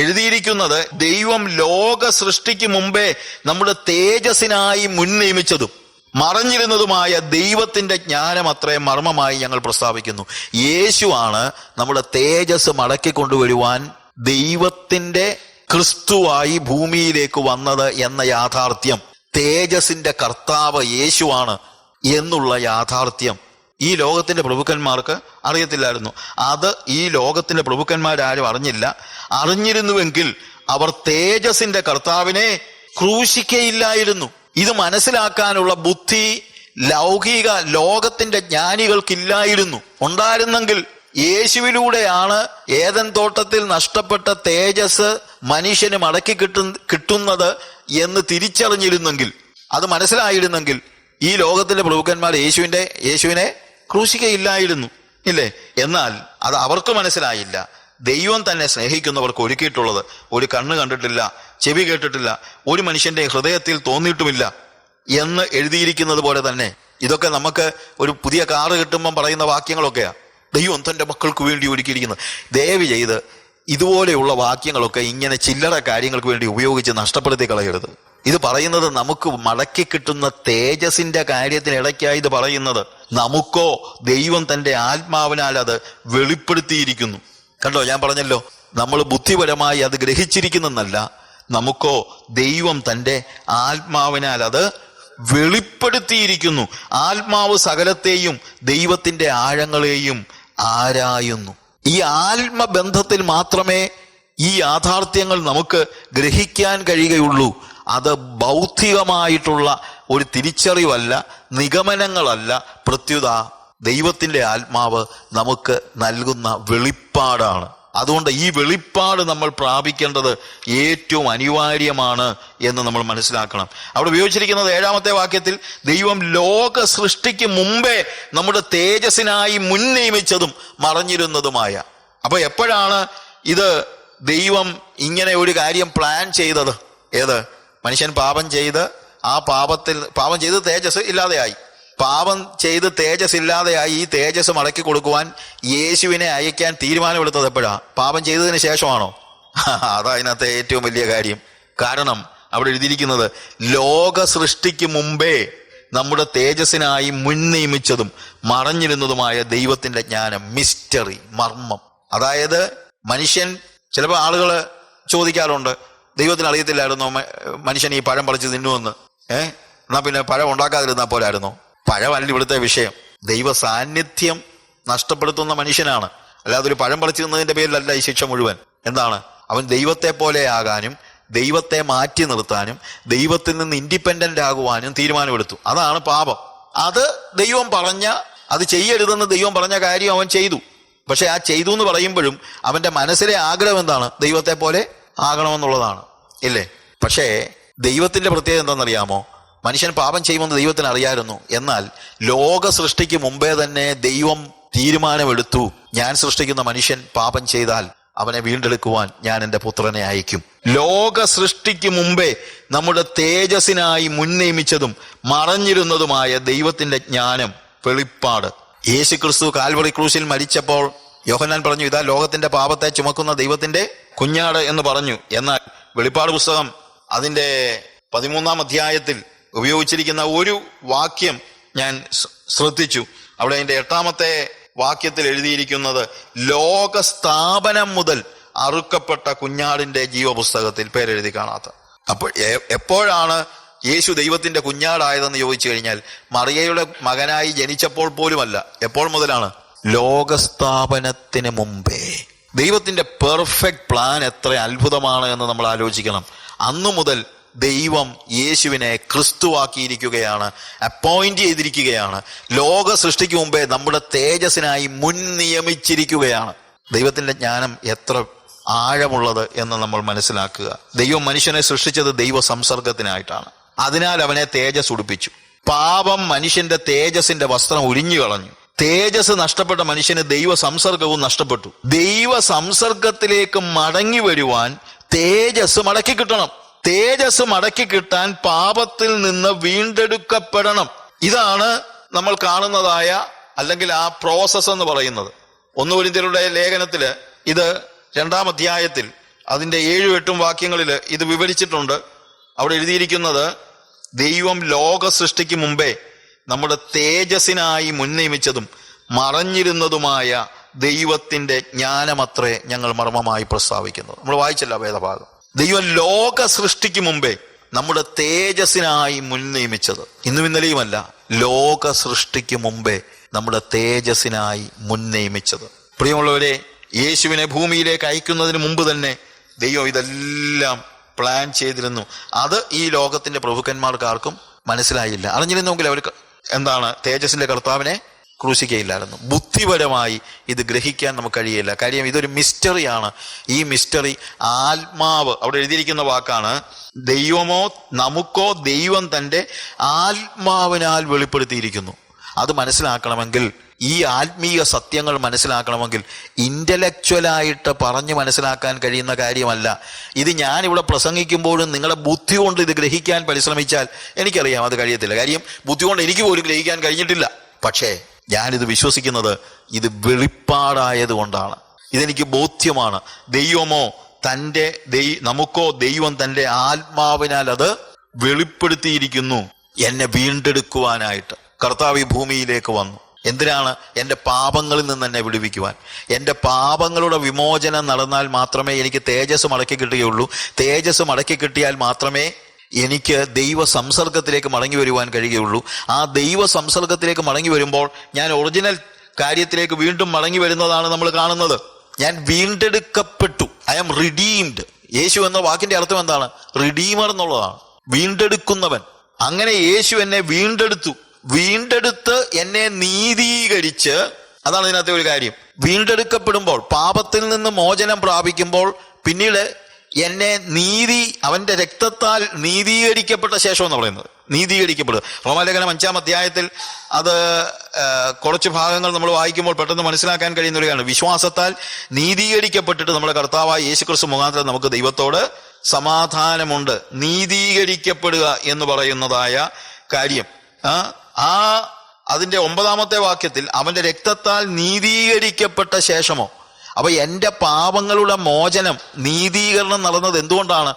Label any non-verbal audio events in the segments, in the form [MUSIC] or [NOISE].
എഴുതിയിരിക്കുന്നത് ദൈവം ലോക സൃഷ്ടിക്ക് മുമ്പേ നമ്മുടെ തേജസ്സിനായി മുൻ നിയമിച്ചതും മറഞ്ഞിരുന്നതുമായ ദൈവത്തിന്റെ ജ്ഞാനം അത്രയും മർമ്മമായി ഞങ്ങൾ പ്രസ്താവിക്കുന്നു. യേശുവാണ് നമ്മുടെ തേജസ് മടക്കി കൊണ്ടുവരുവാൻ ദൈവത്തിന്റെ ക്രിസ്തുവായി ഭൂമിയിലേക്ക് വന്നത് എന്ന യാഥാർത്ഥ്യം. തേജസിന്റെ കർത്താവ് യേശുവാണ് എന്നുള്ള യാഥാർത്ഥ്യം. ഈ ലോകത്തിന്റെ പ്രഭുക്കന്മാർക്ക് അറിയത്തില്ലായിരുന്നു. അത് ഈ ലോകത്തിന്റെ പ്രഭുക്കന്മാരാരും അറിഞ്ഞില്ല. അറിഞ്ഞിരുന്നുവെങ്കിൽ അവർ തേജസിന്റെ കർത്താവിനെ ക്രൂശിക്കയില്ലായിരുന്നു. ഇത് മനസ്സിലാക്കാനുള്ള ബുദ്ധി ലൗകിക ലോകത്തിന്റെ ജ്ഞാനികൾക്കില്ലായിരുന്നു. ഉണ്ടായിരുന്നെങ്കിൽ യേശുവിലൂടെയാണ് ഏതൻ തോട്ടത്തിൽ നഷ്ടപ്പെട്ട തേജസ് മനുഷ്യന് മടക്കി കിട്ടു കിട്ടുന്നത് എന്ന് തിരിച്ചറിഞ്ഞിരുന്നെങ്കിൽ അത് മനസ്സിലായിരുന്നെങ്കിൽ ഈ ലോകത്തിന്റെ പ്രഭുക്കന്മാർ യേശുവിന്റെ യേശുവിനെ ക്രൂശിക്കയില്ലായിരുന്നു ഇല്ലേ? എന്നാൽ അത് അവർക്ക് മനസ്സിലായില്ല. ദൈവം തന്നെ സ്നേഹിക്കുന്നവർക്ക് ഒരുക്കിയിട്ടുള്ളത് ഒരു കണ്ണ് കണ്ടിട്ടില്ല ചെവി കേട്ടിട്ടില്ല ഒരു മനുഷ്യന്റെ ഹൃദയത്തിൽ തോന്നിയിട്ടുമില്ല എന്ന് എഴുതിയിരിക്കുന്നത് പോലെ തന്നെ. ഇതൊക്കെ നമുക്ക് ഒരു പുതിയ കാറ് കിട്ടുമ്പം പറയുന്ന വാക്യങ്ങളൊക്കെയാ. ദൈവം തന്റെ മക്കൾക്ക് വേണ്ടി ഒരുക്കിയിരിക്കുന്നത് ദയവ് ചെയ്ത് ഇതുപോലെയുള്ള വാക്യങ്ങളൊക്കെ ഇങ്ങനെ ചില്ലറ കാര്യങ്ങൾക്ക് വേണ്ടി ഉപയോഗിച്ച് നഷ്ടപ്പെടുത്തി കളയരുത്. ഇത് പറയുന്നത് നമുക്ക് മടക്കി കിട്ടുന്ന തേജസിന്റെ കാര്യത്തിനിടയ്ക്കായി ഇത് പറയുന്നത്. നമുക്കോ ദൈവം തന്റെ ആത്മാവിനാൽ അത് വെളിപ്പെടുത്തിയിരിക്കുന്നു. കണ്ടോ ഞാൻ പറഞ്ഞല്ലോ നമ്മൾ ബുദ്ധിപരമായി അത് ഗ്രഹിച്ചിരിക്കുന്നെന്നല്ല നമുക്കോ ദൈവം തന്റെ ആത്മാവിനാൽ അത് വെളിപ്പെടുത്തിയിരിക്കുന്നു. ആത്മാവ് സകലത്തെയും ദൈവത്തിന്റെ ആഴങ്ങളെയും ആരായുന്നു. ഈ ആത്മബന്ധത്തിൽ മാത്രമേ ഈ യാഥാർത്ഥ്യങ്ങൾ നമുക്ക് ഗ്രഹിക്കാൻ കഴിയുകയുള്ളൂ. അത് ബൗദ്ധികമായിട്ടുള്ള ഒരു തിരിച്ചറിവല്ല നിഗമനങ്ങളല്ല. പ്രത്യുത ദൈവത്തിന്റെ ആത്മാവ് നമുക്ക് നൽകുന്ന വെളിപ്പാടാണ്. അതുകൊണ്ട് ഈ വെളിപ്പാട് നമ്മൾ പ്രാപിക്കേണ്ടത് ഏറ്റവും അനിവാര്യമാണ് എന്ന് നമ്മൾ മനസ്സിലാക്കണം. അവിടെ ഉപയോഗിച്ചിരിക്കുന്നത് ഏഴാമത്തെ വാക്യത്തിൽ ദൈവം ലോക സൃഷ്ടിക്ക് മുമ്പേ നമ്മുടെ തേജസ്സിനായി മുൻ നിയമിച്ചതും മറഞ്ഞിരുന്നതുമായ. അപ്പൊ എപ്പോഴാണ് ഇത് ദൈവം ഇങ്ങനെ ഒരു കാര്യം പ്ലാൻ ചെയ്തത്? ഏത്? മനുഷ്യൻ പാപം ചെയ്ത് ആ പാപത്തിൽ പാപം ചെയ്ത് തേജസ് ഇല്ലാതെയായി. പാപം ചെയ്ത് തേജസ് ഇല്ലാതെയായി ഈ തേജസ് മടക്കി കൊടുക്കുവാൻ യേശുവിനെ അയക്കാൻ തീരുമാനമെടുത്തത് എപ്പോഴാണ് പാപം ചെയ്തതിന് ശേഷമാണോ? [LAUGHS] അതാ ഏറ്റവും വലിയ കാര്യം. കാരണം അവിടെ എഴുതിയിരിക്കുന്നത് ലോക സൃഷ്ടിക്ക് മുമ്പേ നമ്മുടെ തേജസ്സിനായി മുൻ നിയമിച്ചതും മറഞ്ഞിരുന്നതുമായ ദൈവത്തിന്റെ ജ്ഞാനം മിസ്റ്ററി മർമ്മം. അതായത് മനുഷ്യൻ ചിലപ്പോൾ ആളുകൾ ചോദിക്കാറുണ്ട് ദൈവത്തിന് അറിയത്തില്ലായിരുന്നു മനുഷ്യൻ ഈ പഴം പറിച്ച് തിന്നുവെന്ന്? ഏ? എന്നാ പിന്നെ പഴം ഉണ്ടാക്കാതിരുന്നാ പോലായിരുന്നു പഴമല്ല ഇവിടുത്തെ വിഷയം. ദൈവ സാന്നിധ്യം നഷ്ടപ്പെടുത്തുന്ന മനുഷ്യനാണ്. അല്ലാതെ ഒരു പഴം പറിച്ചു തിന്നതിന്റെ പേരിലല്ല ഈ ശിക്ഷ മുഴുവൻ. എന്താണ്? അവൻ ദൈവത്തെ പോലെ ആകാനും ദൈവത്തെ മാറ്റി നിർത്താനും ദൈവത്തിൽ നിന്ന് ഇൻഡിപെൻഡന്റ് ആകുവാനും തീരുമാനമെടുത്തു. അതാണ് പാപം. അത് ദൈവം പറഞ്ഞ അത് ചെയ്യരുതെന്ന് ദൈവം പറഞ്ഞ കാര്യം അവൻ ചെയ്തു. പക്ഷെ ആ ചെയ്തു എന്ന് പറയുമ്പോഴും അവന്റെ മനസ്സിലെ ആഗ്രഹം എന്താണ്? ദൈവത്തെ പോലെ ആകണമെന്നുള്ളതാണ്. ഇല്ലേ? പക്ഷേ ദൈവത്തിന്റെ പ്രത്യേകത എന്താണെന്നറിയാമോ? മനുഷ്യൻ പാപം ചെയ്യുമെന്ന് ദൈവത്തിന് അറിയായിരുന്നു. എന്നാൽ ലോക സൃഷ്ടിക്ക് മുമ്പേ തന്നെ ദൈവം തീരുമാനമെടുത്തു. ഞാൻ സൃഷ്ടിക്കുന്ന മനുഷ്യൻ പാപം ചെയ്താൽ അവനെ വീണ്ടെടുക്കുവാൻ ഞാൻ എന്റെ പുത്രനെ അയക്കും. ലോക സൃഷ്ടിക്ക് മുമ്പേ നമ്മുടെ തേജസ്സിനായി മുൻ നിയമിച്ചതും മറഞ്ഞിരുന്നതുമായ ദൈവത്തിന്റെ ജ്ഞാനം വെളിപ്പാട്. യേശു ക്രിസ്തു കാൽവറി ക്രൂശിൽ മരിച്ചപ്പോൾ യോഹന്നാൻ പറഞ്ഞു ഇതാ ലോകത്തിന്റെ പാപത്തെ ചുമക്കുന്ന ദൈവത്തിന്റെ കുഞ്ഞാട് എന്ന് പറഞ്ഞു. എന്നാൽ വെളിപ്പാട് പുസ്തകം അതിന്റെ പതിമൂന്നാം അധ്യായത്തിൽ ഉപയോഗിച്ചിരിക്കുന്ന ഒരു വാക്യം ഞാൻ ശ്രദ്ധിച്ചു. അവിടെ അതിന്റെ എട്ടാമത്തെ വാക്യത്തിൽ എഴുതിയിരിക്കുന്നത് ലോക സ്ഥാപനം മുതൽ അറുക്കപ്പെട്ട കുഞ്ഞാടിന്റെ ജീവപുസ്തകത്തിൽ പേരെഴുതി കാണാത്ത. അപ്പോൾ എപ്പോഴാണ് യേശു ദൈവത്തിന്റെ കുഞ്ഞാടായതെന്ന് ചോദിച്ചു കഴിഞ്ഞാൽ മറിയയുടെ മകനായി ജനിച്ചപ്പോൾ പോലുമല്ല. എപ്പോൾ മുതലാണ്? ലോകസ്ഥാപനത്തിന് മുമ്പേ. ദൈവത്തിന്റെ പെർഫെക്റ്റ് പ്ലാൻ എത്ര അത്ഭുതമാണ് എന്ന് നമ്മൾ ആലോചിക്കണം. അന്നു മുതൽ ദൈവം യേശുവിനെ ക്രിസ്തുവാക്കിയിരിക്കുകയാണ് അപ്പോയിന്റ് ചെയ്തിരിക്കുകയാണ്. ലോക സൃഷ്ടിക്ക് മുമ്പേ നമ്മുടെ തേജസ്സിനായി മുൻ നിയമിച്ചിരിക്കുകയാണ്. ദൈവത്തിന്റെ ജ്ഞാനം എത്ര ആഴമുള്ളത് എന്ന് നമ്മൾ മനസ്സിലാക്കുക. ദൈവം മനുഷ്യനെ സൃഷ്ടിച്ചത് ദൈവ സംസർഗത്തിനായിട്ടാണ്. അതിനാൽ അവനെ തേജസ് ഉടുപ്പിച്ചു. പാപം മനുഷ്യന്റെ തേജസിന്റെ വസ്ത്രം ഉരിഞ്ഞു കളഞ്ഞു. തേജസ് നഷ്ടപ്പെട്ട മനുഷ്യന് ദൈവ സംസർഗവും നഷ്ടപ്പെട്ടു. ദൈവ സംസർഗത്തിലേക്ക് മടങ്ങി വരുവാൻ തേജസ് മടക്കി കിട്ടണം. തേജസ് മടക്കി കിട്ടാൻ പാപത്തിൽ നിന്ന് വീണ്ടെടുക്കപ്പെടണം. ഇതാണ് നമ്മൾ കാണുന്നതായ അല്ലെങ്കിൽ ആ പ്രോസസ് എന്ന് പറയുന്നത്. ഒന്നുകൊരിന്ത്യരുടെ ലേഖനത്തിൽ ഇത് രണ്ടാം അധ്യായത്തിൽ അതിന്റെ ഏഴും എട്ടും വാക്യങ്ങളിൽ ഇത് വിവരിച്ചിട്ടുണ്ട്. അവിടെ എഴുതിയിരിക്കുന്നത് ദൈവം ലോക സൃഷ്ടിക്ക് മുമ്പേ നമ്മുടെ തേജസ്സിനായി മുൻനിയമിച്ചതും മറഞ്ഞിരുന്നതുമായ ദൈവത്തിന്റെ ജ്ഞാനമത്രേ ഞങ്ങൾ മർമ്മമായി പ്രസ്താവിക്കുന്നത്. നമ്മൾ വായിച്ചല്ല വേദഭാഗം. ദൈവം ലോക സൃഷ്ടിക്ക് മുമ്പേ നമ്മുടെ തേജസ്സിനായി മുൻ നിയമിച്ചത്. ഇന്നും ഇന്നലെയുമല്ല ലോക സൃഷ്ടിക്ക് മുമ്പേ നമ്മുടെ തേജസ്സിനായി മുൻ നിയമിച്ചത്. പ്രിയമുള്ളവരെ യേശുവിനെ ഭൂമിയിലേക്ക് അയക്കുന്നതിന് മുമ്പ് തന്നെ ദൈവം ഇതെല്ലാം പ്ലാൻ ചെയ്തിരുന്നു. അത് ഈ ലോകത്തിന്റെ പ്രഭുക്കന്മാർക്ക് ആർക്കും മനസ്സിലായില്ല. അറിഞ്ഞിരുന്നെങ്കിൽ അവർക്ക് എന്താണ് തേജസ്സിന്റെ കർത്താവിനെ ക്രൂശിക്കയില്ലായിരുന്നു ബുദ്ധിപരമായി ഇത് ഗ്രഹിക്കാൻ നമുക്ക് കഴിയില്ല. കാര്യം ഇതൊരു മിസ്റ്ററിയാണ്. ഈ മിസ്റ്ററി ആത്മാവ് അവിടെ എഴുതിയിരിക്കുന്ന വാക്കാണ് ദൈവമോ നമുക്കോ ദൈവം തന്റെ ആത്മാവിനാൽ വെളിപ്പെടുത്തിയിരിക്കുന്നു. അത് മനസ്സിലാക്കണമെങ്കിൽ ഈ ആത്മീയ സത്യങ്ങൾ മനസ്സിലാക്കണമെങ്കിൽ ഇന്റലക്ച്വലായിട്ട് പറഞ്ഞ് മനസ്സിലാക്കാൻ കഴിയുന്ന കാര്യമല്ല. ഇത് ഞാനിവിടെ പ്രസംഗിക്കുമ്പോഴും നിങ്ങളുടെ ബുദ്ധി കൊണ്ട് ഇത് ഗ്രഹിക്കാൻ പരിശ്രമിച്ചാൽ എനിക്കറിയാം അത് കഴിയത്തില്ല. കാര്യം ബുദ്ധി കൊണ്ട് എനിക്ക് പോലും ഗ്രഹിക്കാൻ കഴിഞ്ഞിട്ടില്ല. പക്ഷേ ഞാനിത് വിശ്വസിക്കുന്നത് ഇത് വെളിപ്പാടായത് കൊണ്ടാണ്. ഇതെനിക്ക് ബോധ്യമാണ്. ദൈവമോ തന്റെ ദൈ നമുക്കോ ദൈവം തന്റെ ആത്മാവിനാൽ അത് വെളിപ്പെടുത്തിയിരിക്കുന്നു. എന്നെ വീണ്ടെടുക്കുവാനായിട്ട്. കർത്താവ് ഈ ഭൂമിയിലേക്ക് വന്നു. എന്തിനാണ്? എന്റെ പാപങ്ങളിൽ നിന്ന് എന്നെ വിടുവിക്കുവാൻ. എന്റെ പാപങ്ങളുടെ വിമോചനം നടന്നാൽ മാത്രമേ എനിക്ക് തേജസ് മടക്കി കിട്ടുകയുള്ളൂ. തേജസ് മടക്കി കിട്ടിയാൽ മാത്രമേ എനിക്ക് ദൈവ സംസർഗത്തിലേക്ക് മടങ്ങി വരുവാൻ കഴിയുകയുള്ളൂ. ആ ദൈവ സംസർഗത്തിലേക്ക് മടങ്ങി വരുമ്പോൾ ഞാൻ ഒറിജിനൽ കാര്യത്തിലേക്ക് വീണ്ടും മടങ്ങി വരുന്നതാണ് നമ്മൾ കാണുന്നത്. ഞാൻ വീണ്ടെടുക്കപ്പെട്ടു. ഐ ആം റിഡീംഡ് യേശു എന്ന വാക്കിന്റെ അർത്ഥം എന്താണ്? റിഡീമർ എന്നുള്ളതാണ്. വീണ്ടെടുക്കുന്നവൻ. അങ്ങനെ യേശു എന്നെ വീണ്ടെടുത്തു. വീണ്ടെടുത്ത് എന്നെ നീതീകരിച്ച് അതാണ് ഇതിനകത്തെ ഒരു കാര്യം. വീണ്ടെടുക്കപ്പെടുമ്പോൾ പാപത്തിൽ നിന്ന് മോചനം പ്രാപിക്കുമ്പോൾ പിന്നീട് എന്നെ നീതി അവന്റെ രക്തത്താൽ നീതീകരിക്കപ്പെട്ട ശേഷം എന്ന് പറയുന്നത്. നീതീകരിക്കപ്പെടുക. റോമാലേഖനം അഞ്ചാം അധ്യായത്തിൽ അത് കുറച്ച് ഭാഗങ്ങൾ നമ്മൾ വായിക്കുമ്പോൾ പെട്ടെന്ന് മനസ്സിലാക്കാൻ കഴിയുന്ന ഒരു കാര്യമാണ് വിശ്വാസത്താൽ നീതീകരിക്കപ്പെട്ടിട്ട് നമ്മുടെ കർത്താവായ യേശുക്രിസ്തു മുഖാന്തരം നമുക്ക് ദൈവത്തോട് സമാധാനമുണ്ട്. നീതീകരിക്കപ്പെടുക എന്ന് പറയുന്നതായ കാര്യം. ആ അതിന്റെ ഒമ്പതാമത്തെ വാക്യത്തിൽ അവന്റെ രക്തത്താൽ നീതീകരിക്കപ്പെട്ട ശേഷമോ? അപ്പൊ എന്റെ പാപങ്ങളുടെ മോചനം നീതീകരണം നടന്നത് എന്തുകൊണ്ടാണ്?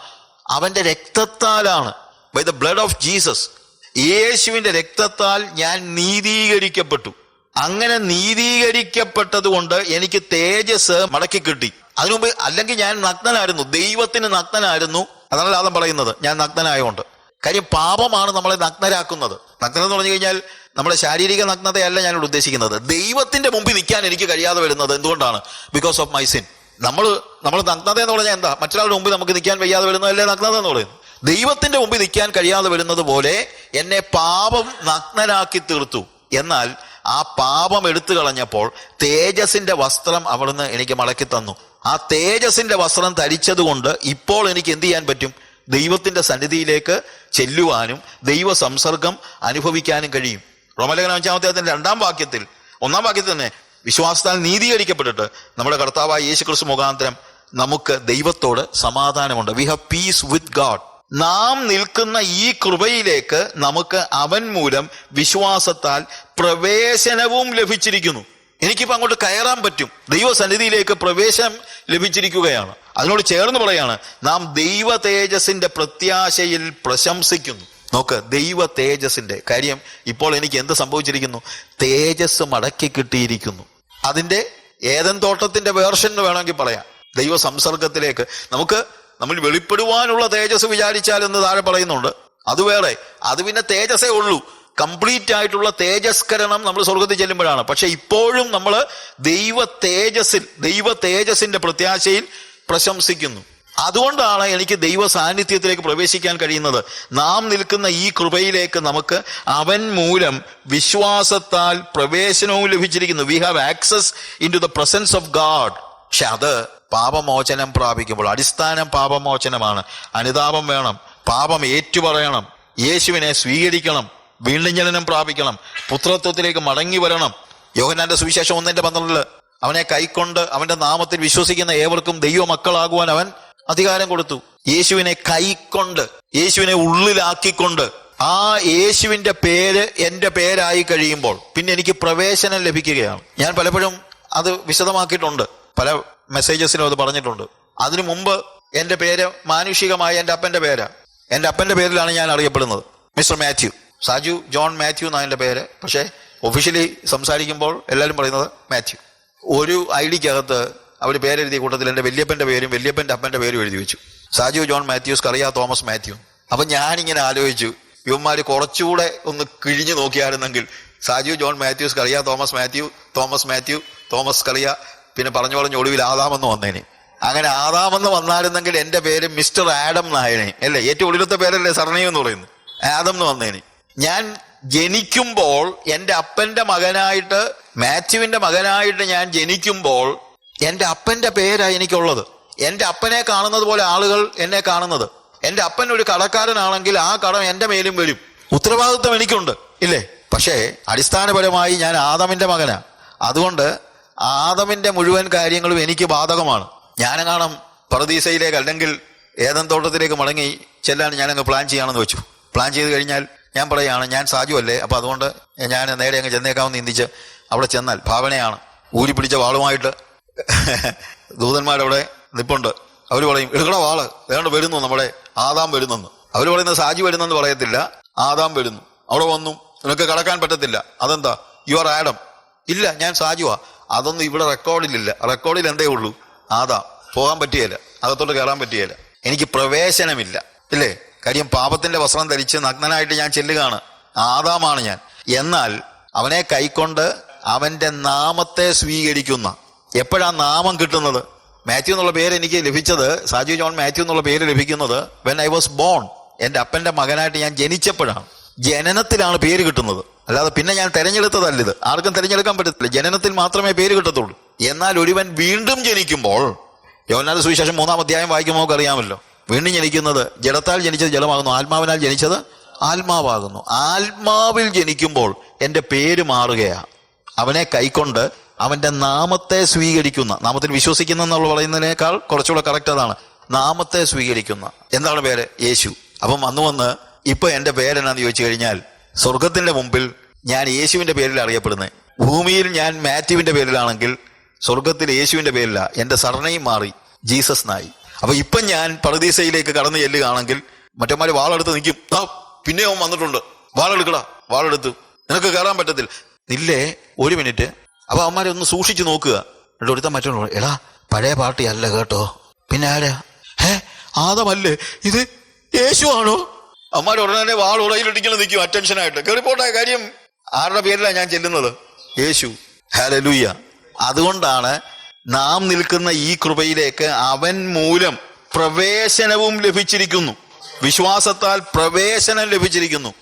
അവന്റെ രക്തത്താലാണ്. By the blood of Jesus യേശുവിന്റെ രക്തത്താൽ ഞാൻ നീതീകരിക്കപ്പെട്ടു. അങ്ങനെ നീതീകരിക്കപ്പെട്ടത് കൊണ്ട് എനിക്ക് തേജസ് മടക്കി കിട്ടി. അതിനുമുമ്പ് അല്ലെങ്കിൽ ഞാൻ നഗ്നനായിരുന്നു. ദൈവത്തിന് നഗ്നനായിരുന്നു. അതാണ് ലാദം പറയുന്നത്. ഞാൻ നഗ്നനായോണ്ട്. കാര്യം പാപമാണ് നമ്മളെ നഗ്നരാക്കുന്നത്. നഗ്നം എന്ന് പറഞ്ഞു കഴിഞ്ഞാൽ നമ്മുടെ ശാരീരിക നഗ്നതയല്ല ഞാനിവിടെ ഉദ്ദേശിക്കുന്നത്. ദൈവത്തിന്റെ മുമ്പിൽ നിൽക്കാൻ എനിക്ക് കഴിയാതെ വരുന്നത് എന്തുകൊണ്ടാണ്? ബിക്കോസ് ഓഫ് മൈ സിൻ നമ്മൾ നമ്മൾ നഗ്നത എന്ന് പറഞ്ഞാൽ എന്താ? മറ്റൊരാളുടെ മുമ്പിൽ നമുക്ക് നിൽക്കാൻ വയ്യാതെ വരുന്നതല്ലേ നഗ്നത എന്ന് പറയുന്നത്? ദൈവത്തിന്റെ മുമ്പിൽ നിൽക്കാൻ കഴിയാതെ വരുന്നത് പോലെ എന്നെ പാപം നഗ്നരാക്കി തീർത്തു. എന്നാൽ ആ പാപം എടുത്തു കളഞ്ഞപ്പോൾ തേജസിന്റെ വസ്ത്രം അവിടുന്ന് എനിക്ക് മടക്കി തന്നു. ആ തേജസിന്റെ വസ്ത്രം ധരിച്ചതുകൊണ്ട് ഇപ്പോൾ എനിക്ക് എന്ത് ചെയ്യാൻ പറ്റും? ദൈവത്തിന്റെ സന്നിധിയിലേക്ക് ചെല്ലുവാനും ദൈവ സംസർഗം അനുഭവിക്കാനും കഴിയും. റോമലേഖനം അഞ്ചാമത്തെ അദ്ദേഹത്തിന്റെ രണ്ടാം വാക്യത്തിൽ ഒന്നാം വാക്യത്തിൽ തന്നെ വിശ്വാസത്താൽ നീതീകരിക്കപ്പെട്ടിട്ട് നമ്മുടെ കർത്താവായ യേശു ക്രിസ്തു മുഖാന്തരം നമുക്ക് ദൈവത്തോട് സമാധാനമുണ്ട്. We have peace with God നാം നിൽക്കുന്ന ഈ കൃപയിലേക്ക് നമുക്ക് അവൻ മൂലം വിശ്വാസത്താൽ പ്രവേശനവും ലഭിച്ചിരിക്കുന്നു. എനിക്കിപ്പോ അങ്ങോട്ട് കയറാൻ പറ്റും. ദൈവസന്നിധിയിലേക്ക് പ്രവേശനം ലഭിച്ചിരിക്കുകയാണ്. അതിനോട് ചേർന്ന് പറയാണ് നാം ദൈവ തേജസിന്റെ പ്രത്യാശയിൽ പ്രശംസിക്കുന്നു. നോക്ക് ദൈവ തേജസിന്റെ കാര്യം ഇപ്പോൾ എനിക്ക് എന്ത് സംഭവിച്ചിരിക്കുന്നു? തേജസ് മടക്കി കിട്ടിയിരിക്കുന്നു. അതിന്റെ ഏതൻ തോട്ടത്തിന്റെ വേർഷൻ വേണമെങ്കിൽ പറയാം. ദൈവ സംസർഗത്തിലേക്ക് നമുക്ക് നമ്മൾ വെളിപ്പെടുവാനുള്ള തേജസ് വിചാരിച്ചാൽ എന്ന് താഴെ പറയുന്നുണ്ട്. അത് വേറെ അത് പിന്നെ തേജസ്സേ ഉള്ളൂ. കംപ്ലീറ്റ് ആയിട്ടുള്ള തേജസ്കരണം നമ്മൾ സ്വർഗത്തിൽ ചെല്ലുമ്പോഴാണ്. പക്ഷെ ഇപ്പോഴും നമ്മൾ ദൈവ തേജസ്സിൽ ദൈവ തേജസ്സിന്റെ പ്രത്യാശയിൽ പ്രശംസിക്കുന്നു. അതുകൊണ്ടാണ് എനിക്ക് ദൈവ സാന്നിധ്യത്തിലേക്ക് പ്രവേശിക്കാൻ കഴിയുന്നത്. നാം നിൽക്കുന്ന ഈ കൃപയിലേക്ക് നമുക്ക് അവൻ മൂലം വിശ്വാസത്താൽ പ്രവേശനവും ലഭിച്ചിരിക്കുന്നു. We have access into the presence of God പക്ഷെ അത് പാപമോചനം പ്രാപിക്കുമ്പോൾ അടിസ്ഥാനം പാപമോചനമാണ്. അനുതാപം വേണം. പാപം ഏറ്റുപറയണം. യേശുവിനെ സ്വീകരിക്കണം. വീണ്ടും ജനനം പ്രാപിക്കണം. പുത്രത്വത്തിലേക്ക് മടങ്ങി വരണം. യോഹനാന്റെ സുവിശേഷം ഒന്നിന്റെ പന്ത്രണ്ടിൽ അവനെ കൈക്കൊണ്ട് അവന്റെ നാമത്തിൽ വിശ്വസിക്കുന്ന ഏവർക്കും ദൈവ മക്കളാകുവാൻ അവൻ അധികാരം കൊടുത്തു. യേശുവിനെ കൈക്കൊണ്ട് യേശുവിനെ ഉള്ളിലാക്കിക്കൊണ്ട് ആ യേശുവിന്റെ പേര് എന്റെ പേരായി കഴിയുമ്പോൾ പിന്നെ എനിക്ക് പ്രവേശനം ലഭിക്കുകയാണ്. ഞാൻ പലപ്പോഴും അത് വിശദമാക്കിയിട്ടുണ്ട്. പല മെസ്സേജസിലും അത് പറഞ്ഞിട്ടുണ്ട്. അതിനു മുമ്പ് എന്റെ പേര് മാനുഷികമായ എന്റെ അപ്പന്റെ പേരാ. എന്റെ അപ്പന്റെ പേരിലാണ് ഞാൻ അറിയപ്പെടുന്നത്. Mister Mathew. Saju John Mathew എന്നാണ് എന്റെ പേര്. പക്ഷേ ഒഫീഷ്യലി സംസാരിക്കുമ്പോൾ എല്ലാവരും പറയുന്നത് മാത്യു. ഒരു ഐ ഡിക്കകത്ത് അവർ പേരെഴുതിയ കൂട്ടത്തിൽ എന്റെ വല്യപ്പന്റെ പേരും വല്യപ്പന്റെ അപ്പന്റെ പേരും എഴുതി വെച്ചു. Saju John Mathews Kariya Thomas Mathew. അപ്പം ഞാനിങ്ങനെ ആലോചിച്ചു ഇവന്മാർ കുറച്ചുകൂടെ ഒന്ന് കിഴിഞ്ഞു നോക്കിയായിരുന്നെങ്കിൽ Saju John Mathews Kariya Thomas Mathew Thomas Mathew Thomas Kariya പിന്നെ പറഞ്ഞു പറഞ്ഞു ഒടുവിൽ ആദാമെന്ന് വന്നേനെ. അങ്ങനെ ആദാമെന്ന് വന്നായിരുന്നെങ്കിൽ എന്റെ പേര് മിസ്റ്റർ ആഡം നായനെ. അല്ലേ? ഏറ്റവും ഒടുവിലത്തെ പേരല്ലേ സർണയം എന്ന് പറയുന്നത്? ആദം എന്ന് വന്നേനെ. ഞാൻ ജനിക്കുമ്പോൾ എന്റെ അപ്പന്റെ മകനായിട്ട് മാത്യുവിന്റെ മകനായിട്ട് ഞാൻ ജനിക്കുമ്പോൾ എന്റെ അപ്പന്റെ പേരാണ് എനിക്കുള്ളത്. എന്റെ അപ്പനെ കാണുന്നത് പോലെ ആളുകൾ എന്നെ കാണുന്നത്. എന്റെ അപ്പൻ ഒരു കടക്കാരനാണെങ്കിൽ ആ കടം എന്റെ മേലും വരും. ഉത്തരവാദിത്വം എനിക്കുണ്ട് ഇല്ലേ? പക്ഷേ അടിസ്ഥാനപരമായി ഞാൻ ആദമിന്റെ മകനാണ് അതുകൊണ്ട് ആദമിന്റെ മുഴുവൻ കാര്യങ്ങളും എനിക്ക് ബാധകമാണ്. ഞാനെങ്ങാണം പറദീസയിലേക്ക് അല്ലെങ്കിൽ ഏതൻ തോട്ടത്തിലേക്ക് മടങ്ങി ചെല്ലാൻ ഞാനങ്ങ് പ്ലാൻ ചെയ്യാണെന്ന് വെച്ചു. പ്ലാൻ ചെയ്ത് കഴിഞ്ഞാൽ ഞാൻ പറയുകയാണ് ഞാൻ സാജു അല്ലേ? അപ്പൊ അതുകൊണ്ട് ഞാൻ നേരെ അങ്ങ് ചെന്നേക്കാമെന്ന് ചിന്തിച്ച് അവിടെ ചെന്നാൽ ഭാവനയാണ്. ഊരി പിടിച്ച വാളുമായിട്ട് [LAUGHS] ദൂതന്മാരവിടെ നിപ്പുണ്ട്. അവർ പറയും എടുക്കണ വാൾ ഏതാണ്ട് വരുന്നു നമ്മുടെ ആദാം വരുന്നെന്ന്. അവർ പറയുന്നത് സാജി വരുന്നെന്ന് പറയത്തില്ല ആദാം വരുന്നു. അവിടെ വന്നു നിനക്ക് കടക്കാൻ പറ്റത്തില്ല. അതെന്താ? യു ആർ ആഡം ഇല്ല ഞാൻ സാജുവാ. അതൊന്നും ഇവിടെ റെക്കോർഡിലില്ല. റെക്കോർഡിൽ എന്തേ ഉള്ളൂ? ആദാം. പോകാൻ പറ്റിയല്ല അകത്തോട്ട് കയറാൻ പറ്റിയല്ല എനിക്ക് പ്രവേശനമില്ല. ഇല്ലേ? കാര്യം പാപത്തിന്റെ വസ്ത്രം ധരിച്ച് നഗ്നനായിട്ട് ഞാൻ ചെല്ലുകയാണ്. ആദാമാണ് ഞാൻ. എന്നാൽ അവനെ കൈക്കൊണ്ട് അവന്റെ നാമത്തെ സ്വീകരിക്കുന്ന എപ്പോഴാ നാമം കിട്ടുന്നത്? മാത്യു എന്നുള്ള പേര് എനിക്ക് ലഭിച്ചത് സാജു ജോൺ മാത്യു എന്നുള്ള പേര് ലഭിക്കുന്നത് വെൻ ഐ വാസ് ബോൺ എന്റെ അപ്പന്റെ മകനായിട്ട് ഞാൻ ജനിച്ചപ്പോഴാണ്. ജനനത്തിലാണ് പേര് കിട്ടുന്നത്. അല്ലാതെ പിന്നെ ഞാൻ തെരഞ്ഞെടുത്തതല്ല ഇത്. ആർക്കും തിരഞ്ഞെടുക്കാൻ പറ്റത്തില്ല. ജനനത്തിൽ മാത്രമേ പേര് കിട്ടത്തുള്ളൂ. എന്നാൽ ഒരുവൻ വീണ്ടും ജനിക്കുമ്പോൾ യോനാഥ സുവിശേഷം മൂന്നാം അധ്യായം വായിക്കുമ്പോൾ നമുക്ക് അറിയാമല്ലോ വീണ്ടും ജനിക്കുന്നത് ജഡത്താൽ ജനിച്ചത് ജലമാകുന്നു ആത്മാവിനാൽ ജനിച്ചത് ആത്മാവാകുന്നു. ആത്മാവിൽ ജനിക്കുമ്പോൾ എന്റെ പേര് മാറുകയാണ് അവനെ കൈക്കൊണ്ട് അവന്റെ നാമത്തെ സ്വീകരിക്കുന്ന നാമത്തിൽ വിശ്വസിക്കുന്ന എന്നുള്ള പറയുന്നതിനേക്കാൾ കുറച്ചുകൂടെ കറക്റ്റ് അതാണ്. നാമത്തെ സ്വീകരിക്കുന്ന. എന്താണ് പേര്? യേശു. അപ്പം വന്നു വന്ന് ഇപ്പൊ എന്റെ പേരെന്നാന്ന് ചോദിച്ചു കഴിഞ്ഞാൽ സ്വർഗത്തിന്റെ മുമ്പിൽ ഞാൻ യേശുവിന്റെ പേരിൽ അറിയപ്പെടുന്നത് ഭൂമിയിൽ ഞാൻ മാത്യുവിന്റെ പേരിലാണെങ്കിൽ സ്വർഗത്തിൽ യേശുവിന്റെ പേരില എന്റെ സർണയും മാറി. ജീസസ് നായി. അപ്പൊ ഇപ്പൊ ഞാൻ പരദീസയിലേക്ക് കടന്നു ചെല്ലുകയാണെങ്കിൽ മറ്റന്മാര് വാളെടുത്ത് നിൽക്കും. "ദാ, പിന്നെ അവൻ വന്നിട്ടുണ്ട്. വാളെടുക്കടാ. വാളെടുത്ത്. നിനക്ക് കയറാൻ പറ്റത്തില്ല. ഇല്ലേ? ഒരു മിനിറ്റ്. അപ്പൊ അവന്മാരെ ഒന്ന് സൂക്ഷിച്ചു നോക്കുക. എന്നിട്ട് ഒരുത്ത മറ്റൊരു എടാ പഴയ പാർട്ടി അല്ല കേട്ടോ. പിന്നെ ആരാ? ഹേ ആദമല്ലേ? ഇത് യേശു ആണോ അമ്മാർ ഉടനെ വാൾ ഉടയിലിടിക്കണം നിൽക്കും അറ്റൻഷനായിട്ട് കയറിപ്പോട്ടെ കാര്യം ആരുടെ പേരിലാണ് ഞാൻ ചെല്ലുന്നത്? യേശു. ഹലലൂയ അതുകൊണ്ടാണ് നാം നിൽക്കുന്ന ഈ കൃപയിലേക്ക് അവൻ മൂലം പ്രവേശനവും ലഭിച്ചിരിക്കുന്നു. വിശ്വാസത്താൽ പ്രവേശനം ലഭിച്ചിരിക്കുന്നു.